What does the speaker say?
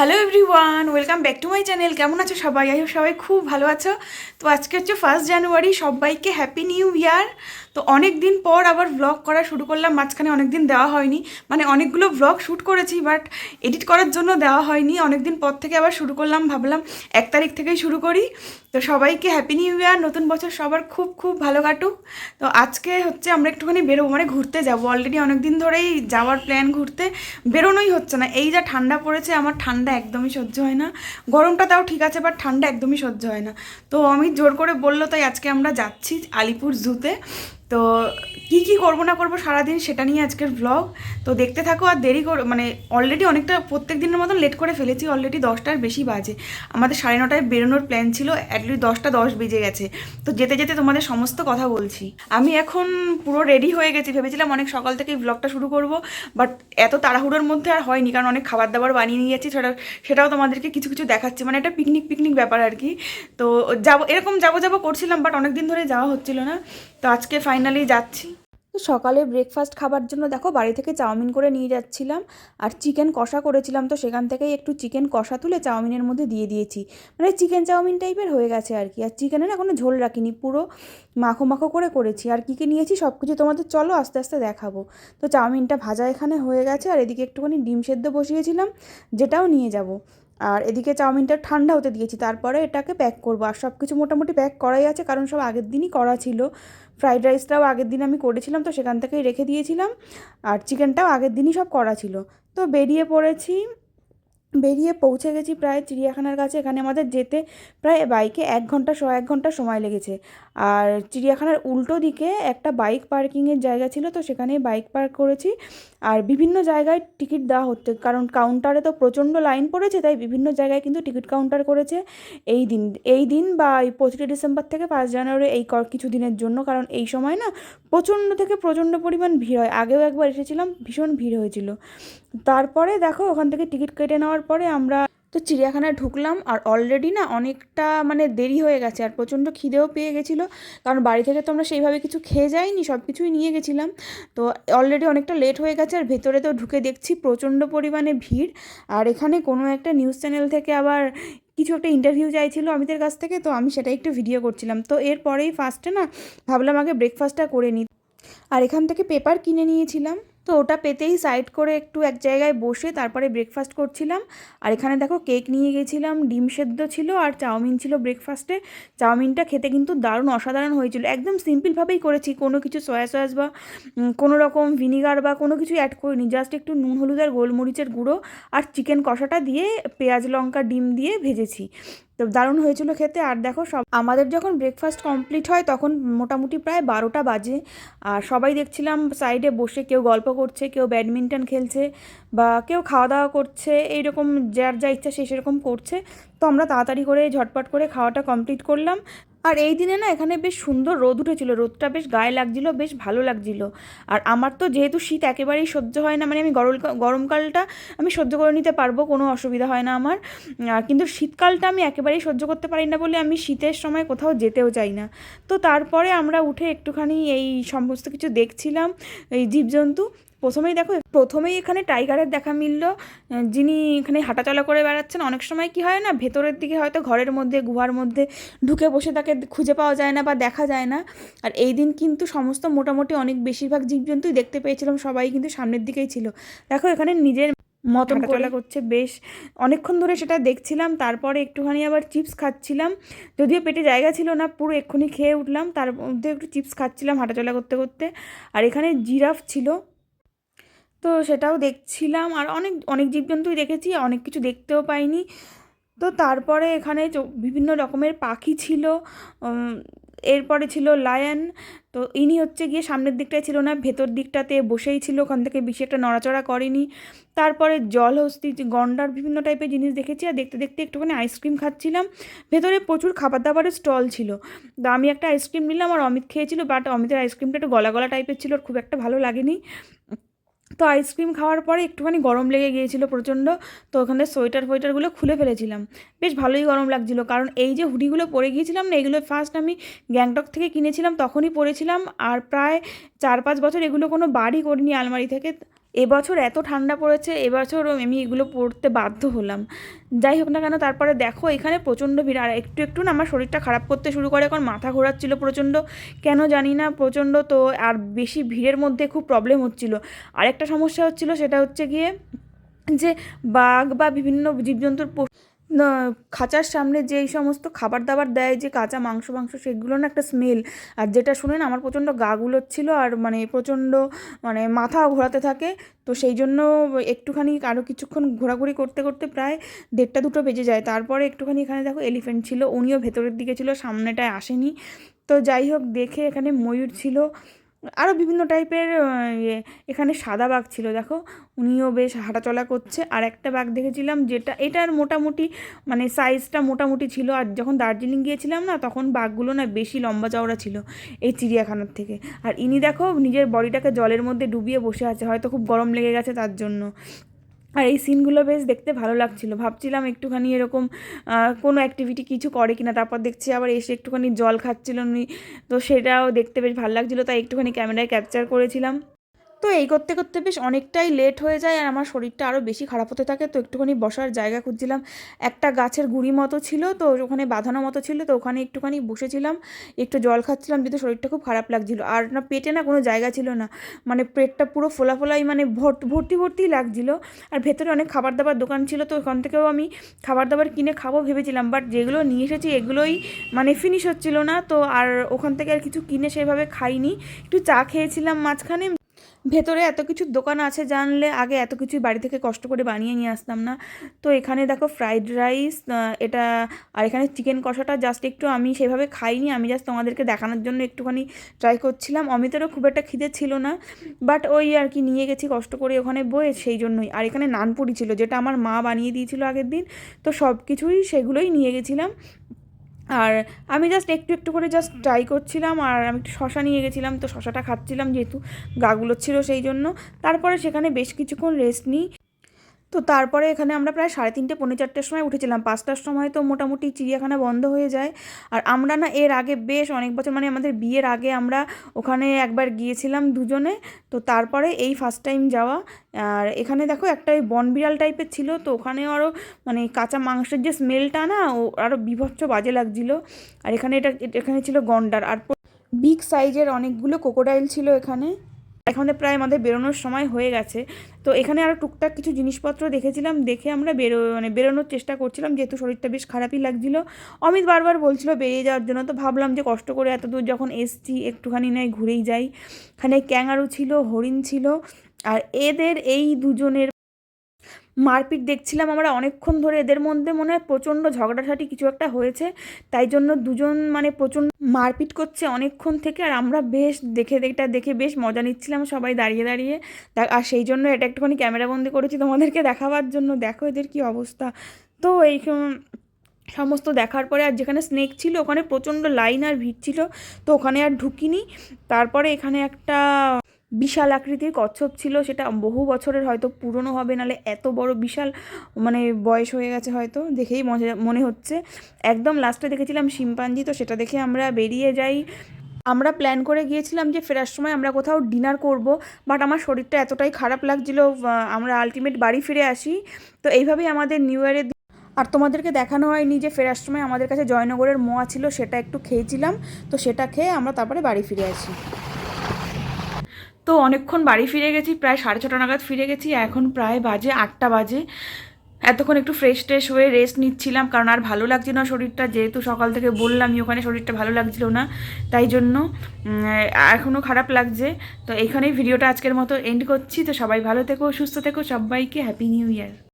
Hello everyone welcome back to my channel কেমন আছো সবাই? আই সবাই খুব ভালো আছো। তো আজকে হচ্ছে ফার্স্ট জানুয়ারি সবাইকে হ্যাপি নিউ ইয়ার তো অনেক দিন পর আবার ব্লগ করা শুরু করলাম। মাঝখানে অনেক দিন দেওয়া হয়নি। মানে অনেকগুলো ব্লগ শ্যুট করেছি বাট এডিট করার জন্য দেওয়া হয়নি। অনেক দিন পর থেকে আবার শুরু করলাম। ভাবলাম এক তারিখ থেকেই শুরু করি। তো সবাইকে হ্যাপি নিউ ইয়ার নতুন বছর সবার খুব খুব ভালো কাটুক। তো আজকে হচ্ছে আমরা একটুখানি বেরোবো। মানে ঘুরতে যাব। অলরেডি অনেক দিন ধরেই যাওয়ার প্ল্যান ঘুরতে। বেরোনোই হচ্ছে না। এই যা ঠান্ডা পড়েছে, আমার ঠান্ডা একদমই সহ্য হয় না। গরমটা তাও ঠিক আছে বাট ঠান্ডা একদমই সহ্য হয় না। তো অমিত জোর করে বলল, তাই আজকে আমরা যাচ্ছি আলিপুর জুতে। তো কি কি করব না করব সারাদিন সেটা নিয়ে আজকের ব্লগ তো দেখতে থাকো আর দেরি করে মানে অলরেডি অনেকটা প্রত্যেক দিনের মতন লেট করে ফেলেছি অলরেডি দশটার বেশি বাজে। আমাদের সাড়ে নটায় বেরোনোর প্ল্যান ছিল অ্যাটলিস্ট দশটা দশ বেজে গেছে। তো যেতে যেতে তোমাদের সমস্ত কথা বলছি। আমি এখন পুরো রেডি হয়ে গেছি, ভেবেছিলাম অনেক সকাল থেকেই ব্লগটা শুরু করব বাট এত তাড়াহুড়োর মধ্যে আর হয়নি, কারণ অনেক খাবার দাবার বানিয়ে নিয়ে যাচ্ছি, সেটা সেটাও তোমাদেরকে কিছু কিছু দেখাচ্ছি। মানে একটা পিকনিক পিকনিক ব্যাপার আর কি। তো যাব এরকম যাব যাব করছিলাম বাট অনেক দিন ধরে যাওয়া হচ্ছিল না। তো আজকে ফাইনালি যাচ্ছি। তো সকালে ব্রেকফাস্ট খাবার জন্য দেখো বাড়ি থেকে চাউমিন করে নিয়ে যাচ্ছিলাম আর চিকেন কষা করেছিলাম তো সেখান থেকেই একটু চিকেন কষা তুলে চাউমিনের মধ্যে দিয়ে দিয়েছি। মানে চিকেন চাউমিন টাইপের হয়ে গেছে আর কি, আর চিকেনের এখনও ঝোল রাখিনি, পুরো মাখো মাখো করে করেছি। আর কী কী নিয়েছি সব কিছু তোমাদের চলো আস্তে আস্তে দেখাবো। তো চাউমিনটা ভাজা এখানে হয়ে গেছে আর এদিকে একটুখানি ডিম সেদ্ধ বসিয়েছিলাম, যেটাও নিয়ে যাব। আর এদিকে চাউমিনটা ঠান্ডা হতে দিয়েছি, তারপরে এটাকে প্যাক করব। আর সব কিছু মোটামুটি প্যাক করাই আছে, কারণ সব আগের দিনই করা ছিল। ফ্রাইড রাইসটাও আগের দিন আমি করেছিলাম, তো সেখান থেকেই রেখে দিয়েছিলাম। আর চিকেনটাও আগের দিনই সব করা ছিল। তো বেরিয়ে পড়েছি বেরিয়ে পৌঁছে গেছি প্রায় চিড়িয়াখানার কাছে। এখানে আমাদের যেতে প্রায় বাইকে এক ঘণ্টা শ এক ঘণ্টা সময় লেগেছে। আর চিড়িয়াখানার উল্টো দিকে একটা বাইক পার্কিংয়ের জায়গা ছিল, তো সেখানে বাইক পার্ক করেছি। আর বিভিন্ন জায়গায় টিকিট দেওয়া হচ্ছে কারণ কাউন্টারে তো প্রচণ্ড লাইন পড়েছে, তাই বিভিন্ন জায়গায় কিন্তু টিকিট কাউন্টার করেছে এই দিন এই দিন বা এই পঁচিশে ডিসেম্বর থেকে ফার্স্ট জানুয়ারি এই কিছু দিনের জন্য। কারণ এই সময় না প্রচণ্ড থেকে প্রচণ্ড পরিমাণ ভিড় হয়। আগেও একবার এসেছিলাম, ভীষণ ভিড় হয়েছিল। তারপরে দেখো ওখান থেকে টিকিট কেটে নেওয়ার পরে আমরা তো চিড়িয়াখানায় ঢুকলাম আর অলরেডি না অনেকটা মানে দেরি হয়ে গেছে আর প্রচণ্ড খিদেও পেয়ে গেছিল। কারণ বাড়ি থেকে তো আমরা সেইভাবে কিছু খেয়ে যাইনি সব কিছুই নিয়ে গেছিলাম। তো অলরেডি অনেকটা লেট হয়ে গেছে আর ভেতরে তো ঢুকে দেখছি প্রচণ্ড পরিমাণে ভিড়। আর এখানে কোনো একটা নিউজ চ্যানেল থেকে আবার কিছু একটা ইন্টারভিউ চাইছিল অমিতের কাছ থেকে, তো আমি সেটাই একটু ভিডিও করছিলাম। তো এরপরেই ফার্স্টে না ভাবলাম আগে ব্রেকফাস্টটা করে নিই। আর এখান থেকে পেপার কিনে নিয়েছিলাম। তো ওটা পেতেই সাইড করে একটু এক জায়গায় বসে তারপরে ব্রেকফাস্ট করছিলাম। আর এখানে দেখো কেক নিয়ে গেছিলাম, ডিম সেদ্ধ ছিল আর চাউমিন ছিল ব্রেকফাস্টে চাউমিনটা খেতে কিন্তু দারুণ অসাধারণ হয়েছিল। একদম সিম্পলভাবেই করেছি, কোনো কিছু সয়া সয়াস বা কোনো রকম ভিনিগার বা কোনো কিছু অ্যাড করিনি। জাস্ট একটু নুন, হলুদ আর গোলমরিচের গুঁড়ো আর চিকেন কষাটা দিয়ে পেঁয়াজ, লঙ্কা, ডিম দিয়ে ভেজেছি। তো দারুণ হয়েছিল খেতে। আর দেখো সব, আমাদের যখন ব্রেকফাস্ট কমপ্লিট হয় তখন মোটামুটি প্রায় বারোটা বাজে। আর সবাই দেখছিলাম সাইডে বসে কেউ গল্প করছে, কেউ ব্যাডমিন্টন খেলছে বা কেউ খাওয়া দাওয়া করছে, এইরকম যার যা ইচ্ছা সে সেরকম করছে। তো আমরা তাড়াতাড়ি করে ঝটপট করে খাওয়াটা কমপ্লিট করলাম। আর এই দিনে না এখানে বেশ সুন্দর রোদ উঠেছিল, রোদটা বেশ গায়ে লাগছিল, বেশ ভালো লাগছিল। আর আমার তো যেহেতু শীত একেবারেই সহ্য হয় না মানে আমি গরম গরমকালটা আমি সহ্য করে নিতে পারব, কোনো অসুবিধা হয় না আমার। কিন্তু শীতকালটা আমি একেবারেই সহ্য করতে পারি না বলে আমি শীতের সময় কোথাও যেতেও চাই না। তো তারপরে আমরা উঠে একটুখানি এই সমস্ত কিছু দেখছিলাম, এই জীবজন্তু। প্রথমেই দেখো প্রথমেই এখানে টাইগারের দেখা মিলল যিনি এখানে হাঁটাচলা করে বেড়াচ্ছেন। অনেক সময় কি হয় না ভেতরের দিকে হয়তো ঘরের মধ্যে গুহার মধ্যে ঢুকে বসে তাকে খুঁজে পাওয়া যায় না বা দেখা যায় না। আর এই দিন কিন্তু সমস্ত মোটামুটি অনেক বেশিরভাগ জীবজন্তুই দেখতে পেয়েছিলাম সবাই কিন্তু সামনের দিকেই ছিল। দেখো এখানে নিজের মতন করে করছে বেশ অনেকক্ষণ ধরে সেটা দেখছিলাম তারপরে একটুখানি আবার চিপস খাচ্ছিলাম। যদিও পেটে জায়গা ছিল না পুরো এক্ষুনি খেয়ে উঠলাম তার মধ্যে একটু চিপস খাচ্ছিলাম হাঁটাচলা করতে করতে। আর এখানে জিরাফ ছিল তো সেটাও দেখছিলাম আর অনেক অনেক জীবজন্তুই দেখেছি, অনেক কিছু দেখতেও পাইনি। তো তারপরে এখানে বিভিন্ন রকমের পাখি ছিল এরপরে ছিল লায়ন। তো ইনি হচ্ছে গিয়ে সামনের দিকটায় ছিল না, ভেতর দিকটাতে বসেই ছিল, ওখান থেকে বেশি একটা নড়াচড়া করেনি। তারপরে জলহস্তি যে গন্ডার বিভিন্ন টাইপের জিনিস দেখেছি আর দেখতে দেখতে একটুখানি আইসক্রিম খাচ্ছিলাম। ভেতরে প্রচুর খাবার দাবারের স্টল ছিল। তো আমি একটা আইসক্রিম নিলাম আর অমিত খেয়েছিল বাট অমিতের আইসক্রিমটা একটু গলা গলা টাইপের ছিল খুব একটা ভালো লাগেনি। তো আইসক্রিম খাওয়ার পরে একটুখানি গরম লেগে গিয়েছিল প্রচণ্ড, তো ওখানে সোয়েটার ফোয়েটারগুলো খুলে ফেলেছিলাম। বেশ ভালোই গরম লাগছিল, কারণ এই যে হুডিগুলো পরে গিয়েছিলাম না, এগুলো ফার্স্ট আমি গ্যাংটক থেকে কিনেছিলাম, তখনই পরেছিলাম, আর প্রায় চার পাঁচ বছর এগুলো কোনো বাড়ি করিনি আলমারি থেকে। এবছর এত ঠান্ডা পড়েছে, এবছর আমি এগুলো পড়তে বাধ্য হলাম। যাই হোক না কেন, তারপরে দেখো এখানে প্রচণ্ড ভিড়। আর একটু একটু না আমার শরীরটা খারাপ করতে শুরু করে এখন মাথা ঘোরাচ্ছিল প্রচণ্ড। কেন জানি না, প্রচণ্ড তো, আর বেশি ভিড়ের মধ্যে খুব প্রবলেম হচ্ছিল। আরেকটা সমস্যা হচ্ছিল, সেটা হচ্ছে গিয়ে যে বাঘ বা বিভিন্ন জীবজন্তুর খাঁচার সামনে যে এই সমস্ত খাবার দাবার দেয়, যে কাঁচা মাংস মাংস সেগুলো না একটা স্মেল আর যেটা শুনে না আমার প্রচণ্ড গা ছিল আর মানে প্রচণ্ড মানে মাথা ঘোরাতে থাকে। তো সেই জন্য একটুখানি আরও কিছুক্ষণ ঘোরাঘুরি করতে করতে প্রায় দেড়টা, দুটো বেজে যায়। তারপরে একটুখানি এখানে দেখো এলিফেন্ট ছিল, উনিও ভেতরের দিকে ছিল, সামনেটায় আসেনি। তো যাই হোক, দেখে এখানে ময়ূর ছিল। আরও বিভিন্ন টাইপের ইয়ে এখানে সাদা বাঘ ছিল, দেখো। উনিও বেশ হাঁটাচলা করছে। আর একটা বাঘ দেখেছিলাম যেটা, এটার মোটামুটি মানে সাইজটা মোটামুটি ছিল। আর যখন দার্জিলিং গিয়েছিলাম না, তখন বাঘগুলো না বেশি লম্বা চওড়া ছিল এই চিড়িয়াখানার থেকে। আর ইনি দেখো, নিজের বডিটাকে জলের মধ্যে ডুবিয়ে বসে আছে। হয়তো খুব গরম লেগে গেছে তার জন্য। আর এই সিনগুলো বেশ দেখতে ভালো লাগছিল। ভাবছিলাম একটুখানি এরকম কোনো অ্যাক্টিভিটি কিছু করে কিনা। তারপর দেখছি আবার এসে একটুখানি জল খাচ্ছিল উনি। তো সেটাও দেখতে বেশ ভালো লাগছিল। তাই একটুখানি ক্যামেরায় ক্যাপচার করেছিলাম। তো এই করতে করতে বেশ অনেকটাই লেট হয়ে যায় আর আমার শরীরটা আরও বেশি খারাপ হতে থাকে। তো একটুখানি বসার জায়গা খুঁজছিলাম। একটা গাছের গুঁড়ি মতো ছিল, তো ওখানে বাঁধানো মতো ছিল, তো ওখানে একটুখানি বসেছিলাম। একটু জল খাচ্ছিলাম যেহেতু শরীরটা খুব খারাপ লাগছিল। আর না, পেটে না কোনো জায়গা ছিল না। মানে পেটটা পুরো ফোলা ফোলাই মানে ভর্তি ভর্তি লাগছিল। আর ভেতরে অনেক খাবার দাবার দোকান ছিল, তো ওখান থেকেও আমি খাবার দাবার কিনে খাব ভেবেছিলাম। বাট যেগুলো নিয়ে এসেছি এগুলোই মানে ফিনিশ হচ্ছিল না। তো আর ওখান থেকে আর কিছু কিনে সেভাবে খাইনি। একটু চা খেয়েছিলাম মাঝখানে। ভেতরে এত কিছু দোকান আছে জানলে আগে এত কিছু বাড়ি থেকে কষ্ট করে বানিয়ে নিয়ে আসতাম না। তো এখানে দেখো ফ্রাইড রাইস এটা, আর এখানে চিকেন কষাটা জাস্ট একটু আমি সেভাবে খাইনি, আমি জাস্ট তোমাদেরকে দেখানোর জন্য একটুখানি ট্রাই করছিলাম। অমিতেরও খুব একটা খিদে ছিল না বাট ওই আর কি নিয়ে গেছি কষ্ট করে ওখানে বয়ে সেই জন্যই। আর এখানে নানপুরি ছিল, যেটা আমার মা বানিয়ে দিয়েছিল আগের দিন, তো সব কিছুই সেগুলোই নিয়ে গেছিলাম। আর আমি জাস্ট একটু একটু করে জাস্ট ট্রাই করছিলাম আর আমি একটু শশা নিয়ে গেছিলাম, তো শশাটা খাচ্ছিলাম যেহেতু গাগুলো ছিল সেই জন্য। তারপরে সেখানে বেশ কিছুক্ষণ রেস্ট নিই। তো তারপরে এখানে আমরা প্রায় সাড়ে তিনটে, পৌনে চারটের সময় উঠেছিলাম। পাঁচটার সময় তো মোটামুটি চিড়িয়াখানা বন্ধ হয়ে যায়। আর আমরা না এর আগে বেশ অনেক বছর মানে আমাদের বিয়ের আগে আমরা ওখানে একবার গিয়েছিলাম দুজনে। তো তারপরে এই ফার্স্ট টাইম যাওয়া। আর এখানে দেখো একটা ওই বনবিড়াল টাইপের ছিল। তো ওখানে আরও মানে কাঁচা মাংসের যে স্মেলটা না, ও আরও বিভৎস বাজে লাগছিল। আর এখানে এটা, এখানে ছিল গন্ডার। আর বিগ সাইজের অনেকগুলো কোকোডাইল ছিল এখানে। এখানে প্রায় আমাদের বেরোনোর সময় হয়ে গেছে। তো এখানে আরও টুকটাক কিছু জিনিসপত্র দেখেছিলাম, দেখে আমরা বেরো মানে বেরোনোর চেষ্টা করছিলাম, যেহেতু শরীরটা বেশ খারাপই লাগছিল। অমিত বারবার বলছিল বেরিয়ে যাওয়ার জন্য, তো ভাবলাম যে কষ্ট করে এত দূর যখন এসছি, একটুখানি নয় ঘুরেই যাই। এখানে ক্যাঙারু ছিল, হরিণ ছিল, আর এদের এই দুজনের মারপিট দেখছিলাম আমরা অনেকক্ষণ ধরে। এদের মধ্যে মনে হয় প্রচণ্ড ঝগড়াঝাটি কিছু একটা হয়েছে। তাই জন্য দুজন মানে প্রচণ্ড মারপিট করছে অনেকক্ষণ থেকে। আর আমরা বেশ দেখে এটা দেখে বেশ মজা নিচ্ছিলাম সবাই দাঁড়িয়ে দাঁড়িয়ে। আর সেই জন্য এটা একটুখানি ক্যামেরাবন্দি করেছি তোমাদেরকে দেখাবার জন্য। দেখো এদের কি অবস্থা। তো এই সমস্ত দেখার পরে আর যেখানে স্নেক ছিল, ওখানে প্রচণ্ড লাইন আর ভিড় ছিল। তো ওখানে আর ঢুকিনি। তারপরে এখানে একটা বিশাল আকৃতির কচ্ছপ ছিল, সেটা বহু বছরের হয়তো পুরনো হবে, নালে এত বড় বিশাল মানে বয়স হয়ে গেছে হয়তো, দেখেই মজা, মনে হচ্ছে। একদম লাস্টে দেখেছিলাম শিম্পাঞ্জি, তো সেটা দেখে আমরা বেরিয়ে যাই। আমরা প্ল্যান করে গিয়েছিলাম যে ফেরার সময় আমরা কোথাও ডিনার করব বাট আমার শরীরটা এতটাই খারাপ লাগছিল আমরা আলটিমেট বাড়ি ফিরে আসি। তো এইভাবেই আমাদের নিউ ইয়ারের আর তোমাদেরকে দেখানো হয়নি যে ফেরার সময় আমাদের কাছে জয়নগরের মোয়া ছিল, সেটা একটু খেয়েছিলাম, তো সেটা খেয়ে আমরা তারপরে বাড়ি ফিরে আসি। তো অনেকক্ষণ বাড়ি ফিরে গেছি, প্রায় সাড়ে ছটা নাগাদ ফিরে গেছি, এখন প্রায় বাজে আটটা বাজে। এতক্ষণ একটু ফ্রেশ ট্রেশ হয়ে রেস্ট নিচ্ছিলাম, কারণ আর ভালো লাগছিল না শরীরটা, যেহেতু সকাল থেকে বললামই ওখানে শরীরটা ভালো লাগছিল না, তাই জন্য এখনও খারাপ লাগছে। তো এখানেই ভিডিওটা আজকের মতো এন্ড করছি, তো সবাই ভালো থেকো, সুস্থ থেকো, সবাইকে হ্যাপি নিউ ইয়ার